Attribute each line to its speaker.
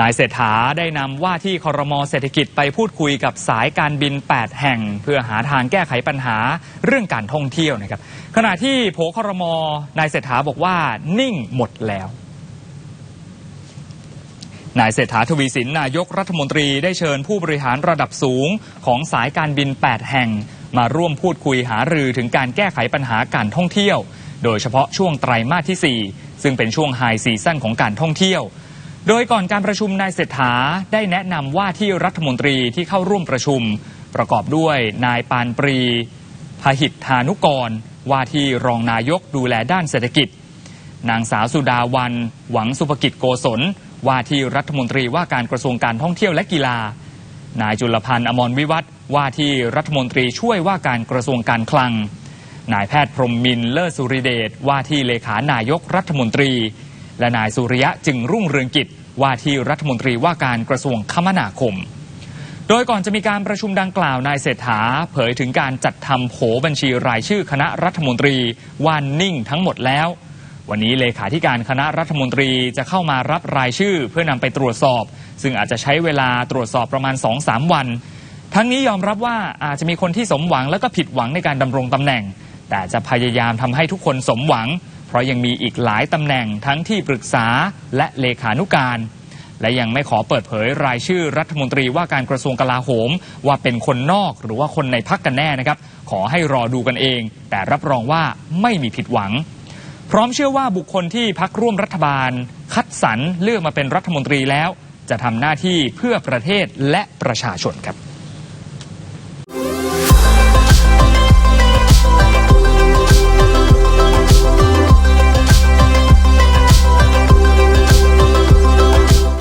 Speaker 1: นายเศรษฐาได้นำว่าที่คอรมอเศรษฐกิจไปพูดคุยกับสายการบิน 8 แห่ง เพื่อหาทางแก้ไขปัญหาเรื่องการท่องเที่ยวนะครับ ขณะที่โผคอรมอนายเศรษฐาบอกว่านิ่งหมดแล้วนายเศรษฐาทวีสินนายกรัฐมนตรีได้เชิญผู้บริหารระดับสูงของสายการบิน 8 แห่ง มาร่วมพูดคุยหารือถึงการแก้ไขปัญหาการท่องเที่ยว โดยเฉพาะช่วงไตรมาสที่ 4 ซึ่งเป็นช่วงไฮซีซั่นของการท่องเที่ยว โดยก่อนการประชุมนายเศรษฐาได้แนะนำว่าที่รัฐมนตรีที่เข้าร่วมประชุม ประกอบด้วยนายปานปรีพหิตธานุกร ว่าที่รองนายกดูแลด้านเศรษฐกิจ นางสาวสุดาวัน หวังสุภกิจโกศล ว่าที่รัฐมนตรีว่าการกระทรวงการท่องเที่ยวและกีฬา นายจุลพันธ์อมรวิวัฒว่าที่รัฐมนตรีช่วยว่าการกระทรวงการคลัง นายแพทย์พรมมินเลิศสุริเดชว่าที่เลขานายกรัฐมนตรี และนายสุริยะจึงรุ่งเรืองกิจว่าที่รัฐมนตรีว่าการกระทรวงคมนาคม โดยก่อนจะมีการประชุมดังกล่าวนายเศรษฐาเผยถึงการจัดทำโผบัญชีรายชื่อคณะรัฐมนตรีว่านิ่งทั้งหมดแล้ว วันนี้เลขาธิการคณะรัฐมนตรีจะเข้ามารับรายชื่อเพื่อนำไปตรวจสอบ ซึ่งอาจจะใช้เวลาตรวจสอบประมาณ 2-3 วัน ทั้งนี้ยอมรับว่าอาจจะมีคนที่สมหวังและก็ผิดหวังในการดำรงตำแหน่ง แต่จะพยายามทำให้ทุกคนสมหวัง ราะยังมีอีกหลายตำแหน่งทั้งที่ปรึกษาและเลขานุการ และยังไม่ขอเปิดเผยรายชื่อรัฐมนตรีว่าการกระทรวงกลาโหม ว่าเป็นคนนอกหรือว่าคนในพักกันแน่นะครับ ขอให้รอดูกันเอง แต่รับรองว่าไม่มีผิดหวัง พร้อมเชื่อว่าบุคคลที่พักร่วมรัฐบาล คัดสรรเลือกมาเป็นรัฐมนตรีแล้ว จะทำหน้าที่เพื่อประเทศและประชาชนครับ